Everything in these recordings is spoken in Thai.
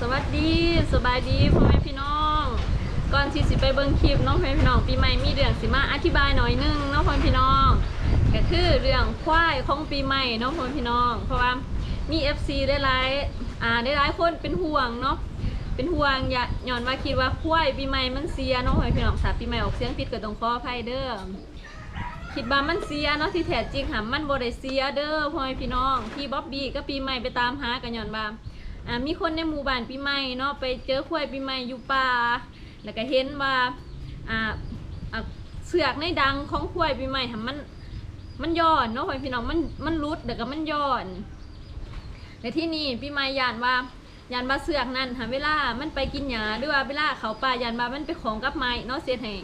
สวัสดีสบายดีพ่อแม่พี่น้อง ก่อนที่สิไปเบิ่งคลิปน้องพ่อแม่พี่น้องปีใหม่มีเรื่องสิมาอธิบายหน่อยหนึงน้องพ่อแม่พี่น้องก็คือเรื่องควายของปีใหม่น้องพ่อแม่พี่น้อง เพราะว่ามี FC ได้หลายอ่าได้หลายคนเป็นห่วงเนาะเป็นห่วงอย่าย้อนว่าคิดว่าควายปีใหม่มันเสียน้องพ่อแม่พี่น้องถ้าปีใหม่ออกเสียงผิดก็ต้องขออภัยเด้อคิดว่ามันเสียเนาะที่แท้จริงหามันบ่ได้เสียเด้อพ่อแม่พี่น้องที่บ๊อบบี้ก็ปีใหม่ไปตามหากันย้อนว่า อ่ามีคนในหมู่บ้านปีใหม่เนาะไปเจอควายปีใหม่อยู่ป่าแล้วก็เห็นว่าอ่าเสือกในดังของควายปีใหม่ทำมันมันย้อนเนาะพี่พี่น้องมันมันรุดแล้วก็มันย้อนและที่นี่ปีใหม่ยานว่ายานว่าเสือกนั่นหาเวลา มันไปกินหญ้าหรือว่าเวลาเขาป่ายานว่ามันไปของกับไม้เนาะเสียให้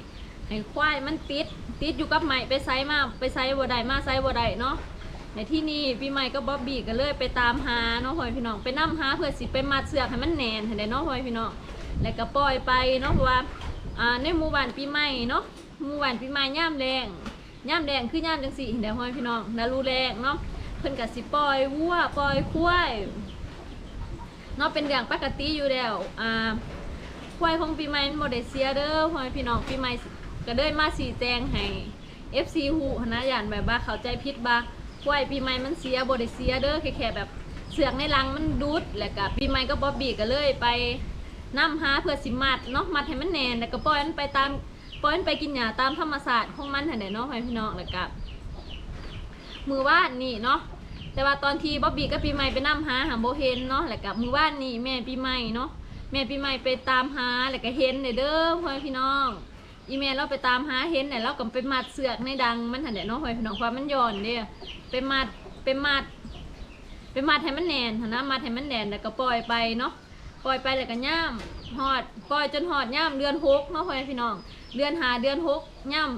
ให้ควายมันติดติดอยู่กับไม้ไปไซมาไปไซบ่ได้มาไซบ่ได้เนาะ ในที่นี่พี่ใหม่ก็บ๊อบบี้ก็เลยไปตามหาเนาะพ่อแม่พี่น้องไปนํหาเพื่อสิไปมัดเสือกให้มันแน่นให้ได้เนาะพ่อแม่พี่น้องแล้วก็ปล่อยไปเนาะเพราะว่าอ่าในหมู่บ้านปีใหม่เนาะหมู่บ้านปีใหม่ย่ามแรงย่ามแดงคือย่ามจังสี่เดี๋ยวพ่อแม่พี่น้องนารูแรงเนาะเพิ่นก็สิปล่อยวัวปล่อยควายเนาะเป็นเรื่องปกติอยู่แล้วอ่าควายของปีใหม่มันบ่ได้เสียเด้อพ่อแม่พี่น้องปีใหม่ก็เลยมาสีแจงให้ FC ฮู้หั้นนะย่านแบบว่าเข้าใจผิดว่า ควายปีใหม่มันเสียบ่ได้เสียเด้อแค่แค่แบบเสือกในรังมันดุดแล้วก็ปีใหม่ก็บ๊อบบี้ก็เลยไปนำหาเพื่อสิมัดเนาะมัดให้มันแน่นแล้วก็ปล่อยมันไปตามปล่อยมันไปกินหญ้าตามธรรมชาติของมันหั่นแหละเนาะพ่อแม่พี่น้องแล้วก็มือว่านี่เนาะแต่ว่าตอนที่บ๊อบบี้กับปีใหม่ไปนำหาหาโบเห็นเนาะแล้วก็มือว่านี่แม่ปีใหม่เนาะแม่ปีใหม่ไปตามหาแล้วก็เห็นเด้อพ่อพี่น้อง อีเมลเราไปตามหาเห็นเนี่ยเราก็ไปมัดเสือกในดังมันหันเดี๋ยวน้องพ่อแม่พี่น้องความมันย่อนเด้อไปมัดไปมัดไปมัดให้มันแน่นหันนะมัดให้มันแน่นแล้วก็ปล่อยไปเนาะปล่อยไปแล้วก็ย่ามหอดปล่อยจนหอดย่ามเดือนหกเนาะพ่อแม่พี่น้อง เดือนหาเดือนหกย่าม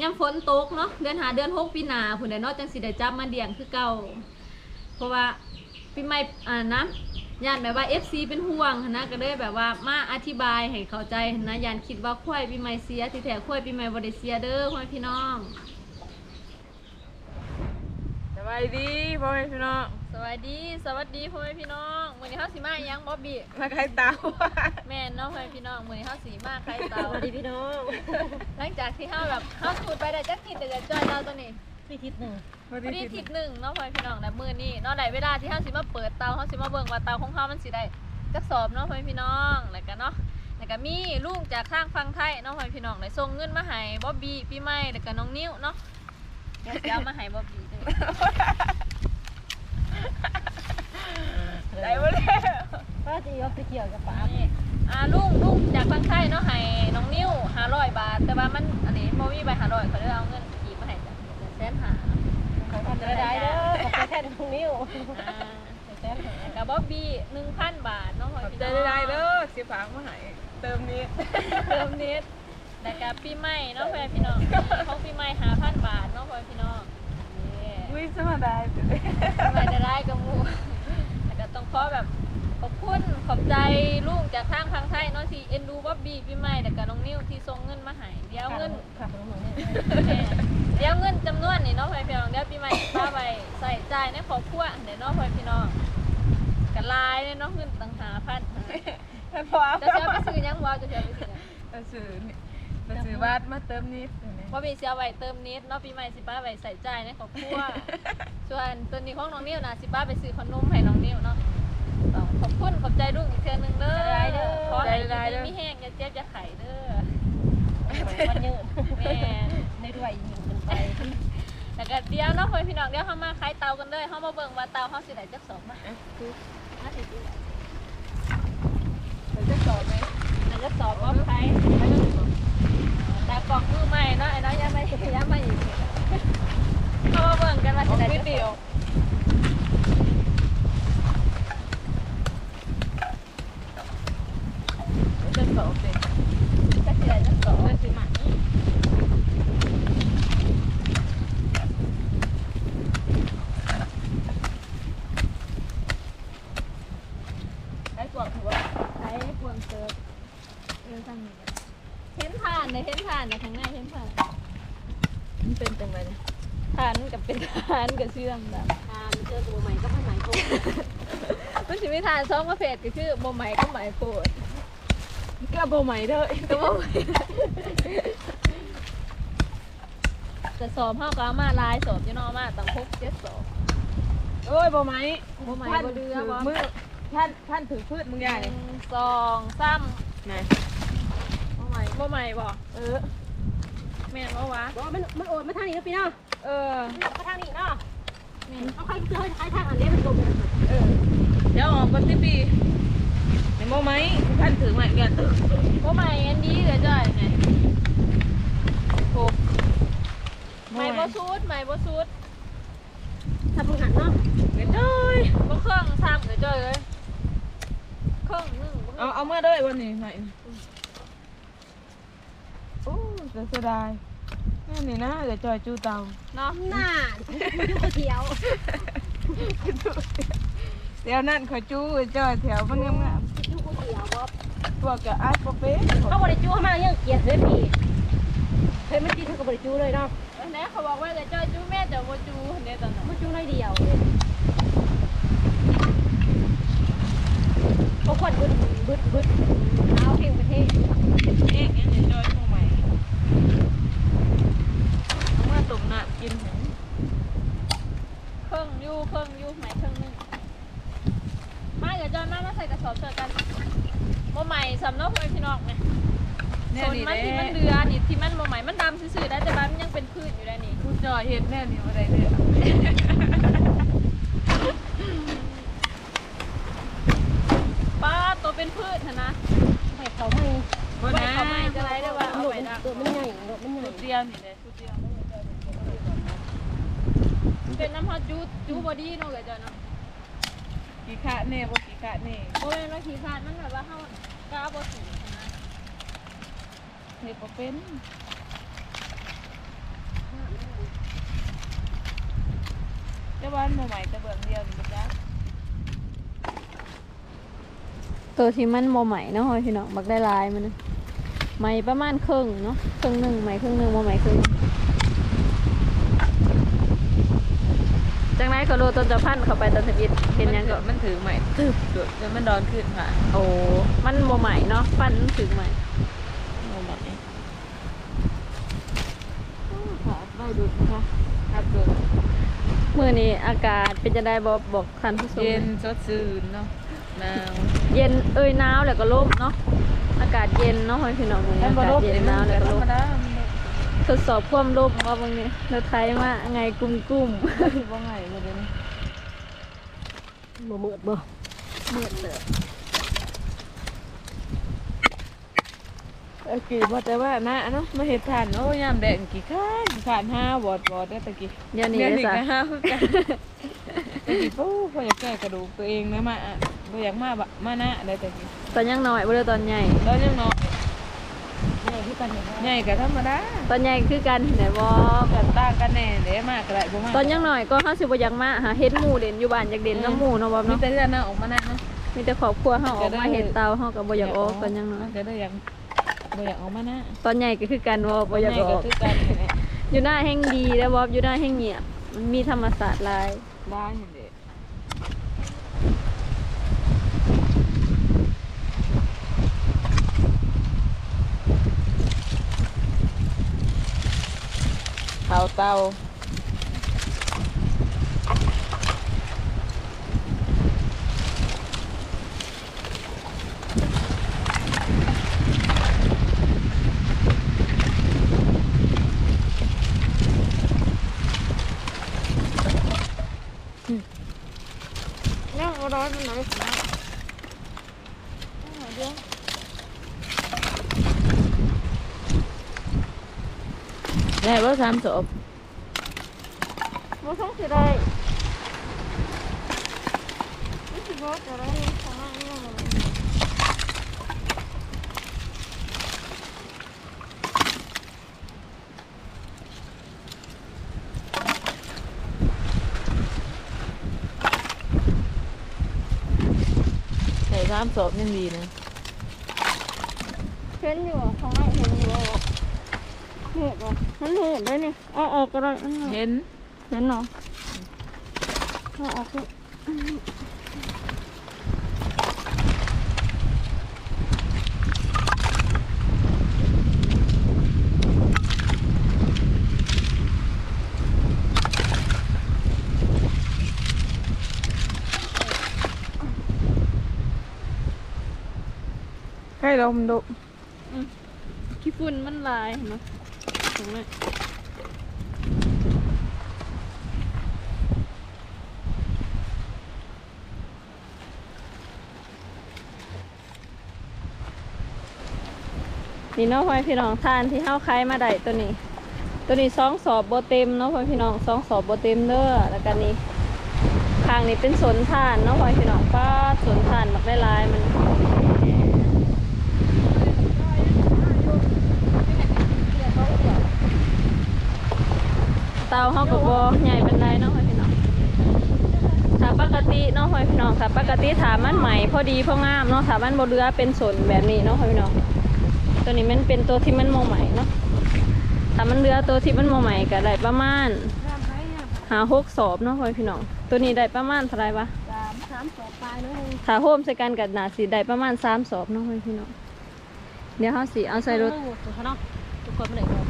ย่ามฝนตกเนาะเดือนหาเดือนหกปีหนาผุนเดเนาะจังสิได้จับมาเดี่ยงคือเก่าเพราะว่าปีใหม่อ่านะ ยานแบบว่า FC เป็นห่วงหั้นนะก็เลยแบบว่ามาอธิบายให้เข้าใจหั้นนะยานคิดว่าควายปีใหม่เสียที่แท้ควายปีใหม่บ่ได้เสียเด้อพ่อแม่พี่น้อง สบายดีพ่อแม่พี่น้องสวัสดี สวัสดีพ่อแม่พี่น้องมื้อนี้เฮาสิมาหยังบ๊อบบี้มาใครเตา แม่นเนาะพ่อแม่พี่น้องมื้อนี้เฮาสิมาใครเตา สวัสดีพี่น้องหลังจากที่เฮาแบบเฮาสูดไปได้จักทิศแต่จะจอยเราตัวนี้ พี่ทิศหนึ่ง มาพอดีที่ทิศหนึ่งเนาะพ่อแม่พี่น้องนะมื้อนี้เนาะได้เวลาที่เฮาสิมาเปิดเตาเฮาสิมาเบิ่งว่าเตาของเฮามันสิได้จักสอบเนาะพ่อแม่พี่น้องแล้วก็เนาะแล้วก็มีลุงจากข้างฟังไทยเนาะพ่อแม่พี่น้องได้ส่งเงินมาให้บ๊อบบี้พี่ใหม่แล้วก็น้องนิ้วเนาะเดี๋ยวสิเอามาให้บ๊อบบี้ด้วยไหนวะเนี่ยป้าจะยกตะเกียบกับป้านี่อ่าลุงลุงจากฟังไทยเนาะให้น้องนิ้ว500บาท แต่ว่ามันอันนี้บ่มีใบ500เขาเลยเอาเงินอีกมาให้จ้ะแสนห้า ขอทำจะได้เด้อขอบใจแทนตรงนิ้วอ่าแซ่บแล้วก็บ๊อบบี้1,000บาทเนาะพ่อขแม่อบพี่ใจน้องได้เด้อสิฝากมาให้เติมนี้เติมนิดแล้วก็ปีใหม่เนาะพ่อแม่พี่น้องของปีใหม่5,000บาทเนาะพ่อแม่พี่น้องนี่อุ้ยสมาได้ไม่ได้ได้กับหมูแต่ก็ต้องขอแบบ ขอบคุณขอบใจลูกจากทางพังไทยเนาะที่เอ็นดูบ๊อบบี้พี่ใหม่แต่กับน้องนิ้วที่ส่งเงินมาให้เดี๋ยวเงิน ค่ะตรงนี้แม่เดี๋ยวเงินจำนวนนี่เนาะพ่อพี่น้องเดี๋ยวปีใหม่ป้าไปใส่ใจายในครอบครัวเดี๋ยวเนาะพ่อพี่น้องกันลายเนี่ยเนาะเงินต่างหาพันท่านพ่อจะเสียไปซื้อหยังวะจะเสียไปซื้อหยังจะซื้อนี่จะซื้อบัตรมาเติมนิดว่ามีเสียไว้เติมนิดเนาะปีใหม่สิป้าไปใส่ใจายในครอบครัวส่วนตัวนี้ของน้องนิ้วนะสิป้าไปซื้อขนมให้น้องนิ้วเนาะ ต้องขอบคุณขอบใจลูกอีกเทื่อหนึงเด้อขอให้กินมีแห้งอย่าเจ็บอย่าไข้เด้อมันยืดแม่ในด้วยยิงกันไปแล้วก็เดี๋ยวเนาะพ่อพี่น้องเดี๋ยวเฮามาขายเตากันเลยเฮามาเบิ่งว่าเตาเฮาสิได้จักสองมามาสิสิเราจะสอบไหมได้จักสองบ่ใครแต่กล่องมือใหม่เนาะไอ้น้อยยังไม่ยังไม่อีกเฮามาเบิ่งกันว่าขสิองได้พี่จักสเดียอวงจะสอบเลย จักสิได้จักสอง ก็คือหมัน ได้กว่าถือว่า ใช้พวง เซิร์ฟเออทางนี้เห็นผ่านเลยเห็นผ่านในทางหน้าเห็นผ่านมันเป็นจังไรเนี่ยผ่านกับเป็นผ่านกับเชื่อมแบบทานเจอตัวใหม่ก็ไม่ใหม่คงมันสิมีทานสองประเภทก็คือบ่ใหม่ก็ใหม่โพดก็บ่ใหม่เด้อก็บ่ใหม่แต่สอบเฮาก็เอามาหลายสอบอยู่เนาะมาตั้ง6 7สอบโอ้ยบ่ไหมบ่ไหมบ่เดือบ่มือ ท่านท่านถือพืชมึงใหญ่หนึ่งสองสามไหนบ่ใหม่บ่ใหม่บ่เออแม่นบ่วะบอกมันมันโอนมาทางนี้นะพี่เนาะเออมาทางนี้เนาะแม่นเอาใครซื้อให้ทางอันนี้มันลงเออเดี๋ยวออกกันที่ปีเห็นบ่ไหมท่านถือใหม่กันตึกบ่ใหม่อันนี้ก็จ้อยไงโอ้ใหม่บ่สุดใหม่บ่สุดถ้าเพิ่งหันเนาะเห็นเลยบ่เครื่องซ้ำก็จ้อยเลยเครื่องหนึงบ่ เอาเอามาด้วยวันนี้ใหม่โอ้จะเสียดายนี่นี่นะเดี๋ยวจอยจูเตาเนาะหน้าดูกระเทียวเดี๋ยวนั่นขอจูไอ้จอยแถวมันงามดูกระเทียวบ๊อบๆตัวกับอาร์ตโปเป้เขาบริจูเข้ามายังเกลียดเลยพี่เคยไม่ตีเขาก็บริจูเลยเนาะอันนี้เขาบอกว่าจะจ้อยจูแม่จะบ่จูอันนี้ตอนนั้นมันจูน้อยเดียวเขาขวัญบึ้ดบึ้ดบึ้ดเอาเพลงประเทศ เอ๊ะงั้นเดี๋ยวจอยโทรใหม่เอามาตุ่มน่ะกิน เครื่องอยู่เครื่องอยู่ใหม่เครื่องหนึงมาเดี๋ยวจ้อยมามาใส่กระสอบเจอกันบ่ใหม่สำเนาพ่อแม่พี่น้องไง แน่ ส่วน นี่ มันที่มัน แห เรื ละ อนี่ที่มันบ่ใหม่มันดำซื่อๆได้แต่ว่ามันยังเป็นพืชอยู่ได้นี่ คุณจอยเห็ดแน่นี่อะไรเนี่ย ป้าตัวเป็นพืชนะนะ ให้เขาไม่ บ่ ไม่ นะ เขาไม่จะไรได้ว่าเอา หลุ ไป ด นะ ตัวมันใหญ่หลุดมันใหญ่ ชุดเดียวนี่เลยชุดเดียว เป็นน้ำฮอตจูจู บอดี้เนาะเกิดจ้ะเนาะกี่ขะแน่บ่กี่ขะแน่โอ้ยเราขี่คาดมันแบบว่าเฮากล้าบ่สูงนะเห็ดบ่เป็นแต่ว่าอันใหม่ๆแต่เบื้องเดียวนี่บ่จ้าตัวที่มันบ่ใหม่เนาะพี่น้องบักได้ลายมันใหม่ประมาณครึ่งเนาะครึ่งหนึ่งใหม่ครึ่งหนึ่งบ่ใหม่ครึ่ง จังไรก็โลต้นจะพันเข้าไปตอนทวิตเห็นยังก็ มันถือใหม่ตึบเดี๋ยวมันดอนขึ้นค่ะโอ้มันโมใหม่เนาะฟันถึงใหม่บ่ใหม่ค่ะได้ดูนะคะครับดูมือนี้อากาศเป็นจะได้บอกบอกคันผู้ชมเย็นสดชื่นเนาะหนาวเย็นเอ้ยหนาวแล้วก็ลมเนาะอากาศเย็นเนาะพี่น้องมือนี้ถ้าอาบ่กาศลบเย็นนี่หมันนาวแล้วก็ก็ธรลรมมดา ทดสอบความลมว่าบางนี้เราไทยมาไงกุ้มกุ้มมันบ่ง่ายบ่เด้นี่บ่มืดบ่มืดเลยเออกี่บ่แต่ว่านะเนาะมาเฮ็ดทานโอ้ยามแดงกี่ข้านกี่ข้านห้าบอดบอดได้ตะกี้เดี๋ยวนี้เดี๋ยวเลยนี้จ้ะก็ห้าคือกันตะกี้ปู้พออยากแก้กระดูกตัวเองนะมาอะบ่อยากมาบะมานะได้ตะกี้ตอนยังน้อยบ่ได้ตอนใหญ่แล้วยังน้อย ใหญ่ที่กันเห็นใหญ่ก็ธรรมดาตอนใหญ่คือกันไหนบอกก็ต่างกันแน่เด้มากก็ได้บ่มากตอนยังน้อยก็เฮาสิบ่อยากมาหาเฮ็ดหมู่เด่นอยู่บ้านอยากเด่นน้ำหมู่เนาะบ่มีเนาะแต่เรื่องน่ะออกมานะเนาะมีแต่ครอบครัวเฮาออกมาเฮ็ดเตาเฮาก็บ่อยากออกตอนยังน้อยก็ได้อยากบ่อยากออกมานะตอนใหญ่ก็คือกันว่าบ่อยากออกคือกันนี่แหละอยู่หน้าแห่งดีแล้วบอบอยู่หน้าแห่งเงียบมันมีธรรมศาสตร์หลายได้เห็นเด้ tal, tal. Não, vou dar uma 30 Bố sống từ đây. Bố chỉ bố từ đây. Sống ăn nha Này 30 nên gì nè Trên chưa ออกมันเห็นได้นี่เอาออกก็ได้อันนี้เห็นเห็นเนาะเอาออกก็ให้ลมดุขี้ฝุ่นมันลายเห็นไหม งนี้นี่เนาะพ่อพี่น้องทานที่เฮาคายมาได้ตัวนี้ ตัวนี้สองสอบโบเต็มเนาะพ่อพี่น้องสองสอบโบเต็มเด้อแล้วกันนี้ข้างนี้เป็นสนทานเนาะพ่อพี่น้องป้าสนทานมักได้ลายมัน เตาเฮาก็บ่ใหญ่เป็นไรเนาะพ่อพี่น้องถ้าปกติเนาะพ่อพี่น้องถ้าปกติถามันใหม่พอดีพองามเนาะถามันบเรือเป็นสนแบบนี้เนาะพ่อพี่น้องตัวนี้มันเป็นตัวที่มันโมใหม่เนาะถ้ามันเรือตัวที่มันโมใหม่ก็ได้ประมาณหาหกสอบเนาะพ่อพี่น้องตัวนี้ได้ประมาณเท่าไรวะสามสามสองปลายเลยถ้าโฮมใส่กันกับหนาสีได้ประมาณสามสอบเนาะพ่อพี่น้องเดี๋ยวเฮาสิเอาใส่รถเขาเนาะทุกคนไม่ได้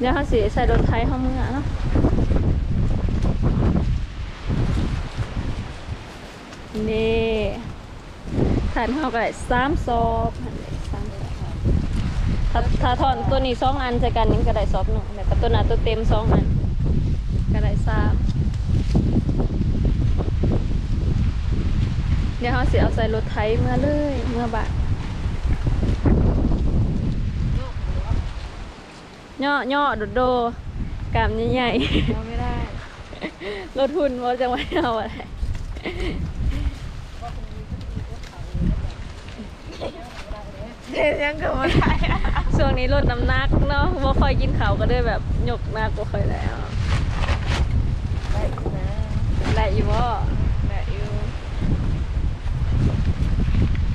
เดี๋ยวเขาสีใส่รถไทยเขาเมื่อเนาะนี่ทานเขาก็ได้สามซอบสามซอบถ้าถ้าถอนตัวนี้สองอันใส่กันนี่ก็ได้ซอบหนึ่งแล้วก็ตัวหนาตัวเต็มสองอันก็ได้สามเดี๋ยวเขาสีเอาใส่รถไทยเมื่อเลยเมื่อบาท ย่อย่อโดดโดกามใหญ่เราไม่ได้ๆ รถหุ่นว่าจะไว้เอาอะไรเด็ดยังเกิดมาได้ช่วงนี้ลดน้ำหนักเนาะว่าค่อยกินข้าวก็เลยแบบหยกหนักกว่าค่อยแล้ว ได้อยู่นะได้อยู่บ่ได้อยู่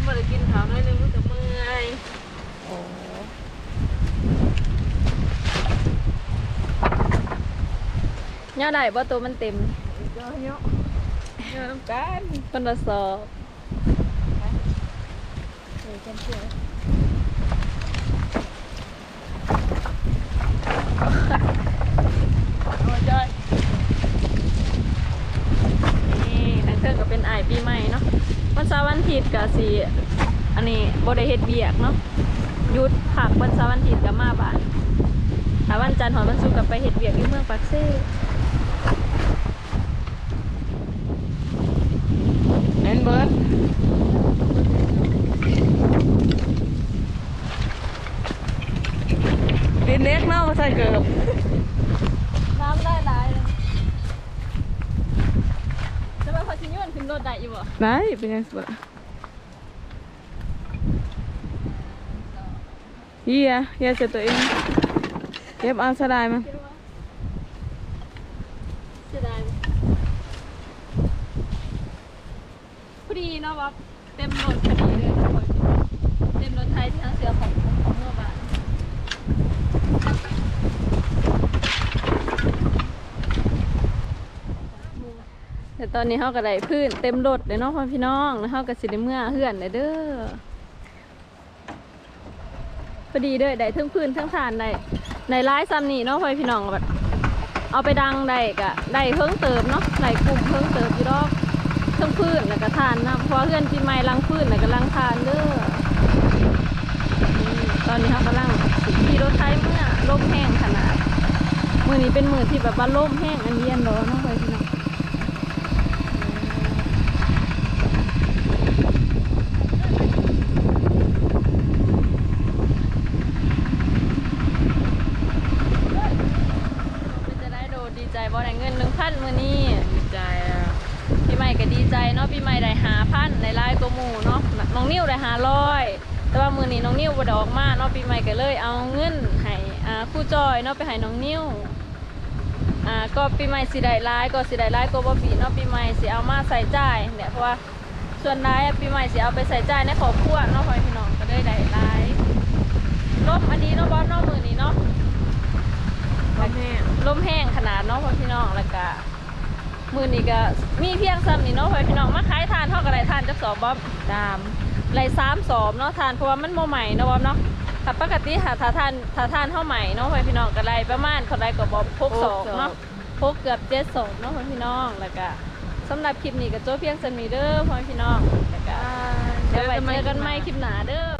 เมื่อกินข้าวน้อยนึงมันก็เมื่อย โอ้ ย่อได้บ่ตัวมันเต็มเยอะเยอะเยอะน้ำกันคนละสอบเออจำเชื่อโอ้ยจ้อยนี่นังเทิงก็เป็นอายปีใหม่เนาะวันเสาร์วันอาทิตย์ก็สิอันนี้บ่ได้เฮ็ดเวียกเนาะหยุดพักวันเสาร์วันอาทิตย์ก็มาบ้านถ้าวันจันทร์หอวันศุกร์ก็ไปเฮ็ดเวียกที่เมืองปักเซ่ แอนเบิร์ดดินเล็กเนาะมาใส่เกือบ น้ำได้หลายเลยจะไปพอชิญวนขึ้นรถ ได้อยู่บ่ไหนเป็นยังไงเฮียเฮียเสร็จตัวเองเก็บเอาสลายมาคิดว่าเสียดายพอดีเนาะว่าเต็มรถพอดีเลยเต็มรถไทยที่ทั้งเสือของของเมื่อบาน แตอนนี้เขาก็ได้พื้นเต็มรถเลยเนาะพ่อพี่น้องแล้วเขาก็สิได้เมื่อเฮือนเลยเด้อพอดีเด้อได้ทั้งพื้นทั้งฐานได้ในร้ายซ้ำนี่เนาะพ่อพี่น้องแบบเอาไปดังได้ก็ได้เพิ่งเติมเนาะได้กลุ่มเพิ่งเติมอยู่ดอกทั้งพื้นแล้วก็ทานนะเพราะเฮือนปีใหม่ลังพื้นแล้วก็ลังทานเด้อตอนนี้เขากำลังขี่รถไถเมื่อลมแห้งขนาดมือนี้เป็นมือที่แบบว่าลมแห้งอันเย็นร้อนเนาะพ่อพี่น้อง เป็นจะได้โดดดีใจ บ่ได้เงินหนึ่งพันมือนี้ดีใจอะปีใหม่ก็ดีใจเนาะปีใหม่ได้หาพันในไล่ก็หมู่เนาะน้องนิ้วได้หาร้อยแต่ว่ามือนี้น้องนิ้วบ่ได้ออกมาเนาะปีใหม่ก็เลยเอาเงินให้อ่าครู่จอยเนาะไปให้น้องนิ้วอ่าก็ปีใหม่สิได้ไล่ก็สิได้ไล่ก็บ่ปีเนาะปีใหม่สิเอามาใส่จ่ายเนี่ยเพราะว่าส่วนรายอะปีใหม่สิเอาไปใส่จ่ายในครอบครัวเนาะพ่อแม่พี่น้องก็เลยได้ไล่ลบอันนี้เนาะบอสเนาะมือนี้เนาะพ่อแม่ล มแห้งขนาดเนาะพ่อพี่น้องแล้วก็มือนี้ก็มีเพียงซ้ำนี่เนาะพ่อพี่น้องมาขายทานเท่ากับไรทานจักสอบบ๊อบดามไรสามสอบเนาะทานเพราะว่ามันโมใหม่เนาะบ๊อบเนาะถ้าปกติหาถ้าทานถ้าทานเท่าใหม่เนาะพ่อพี่น้องก็ไรประมาณเขาไรก็บอกพกสอบเนาะพกเกือบเจ็ดสอบเนาะพ่อพี่น้องแล้วก็สำหรับคลิปนี้ก็โจ้เพียงสมีเด้อพ่อพี่น้องแล้วก็เดี๋ยวไว้เจอกันใหม่คลิปหน้าเด้อ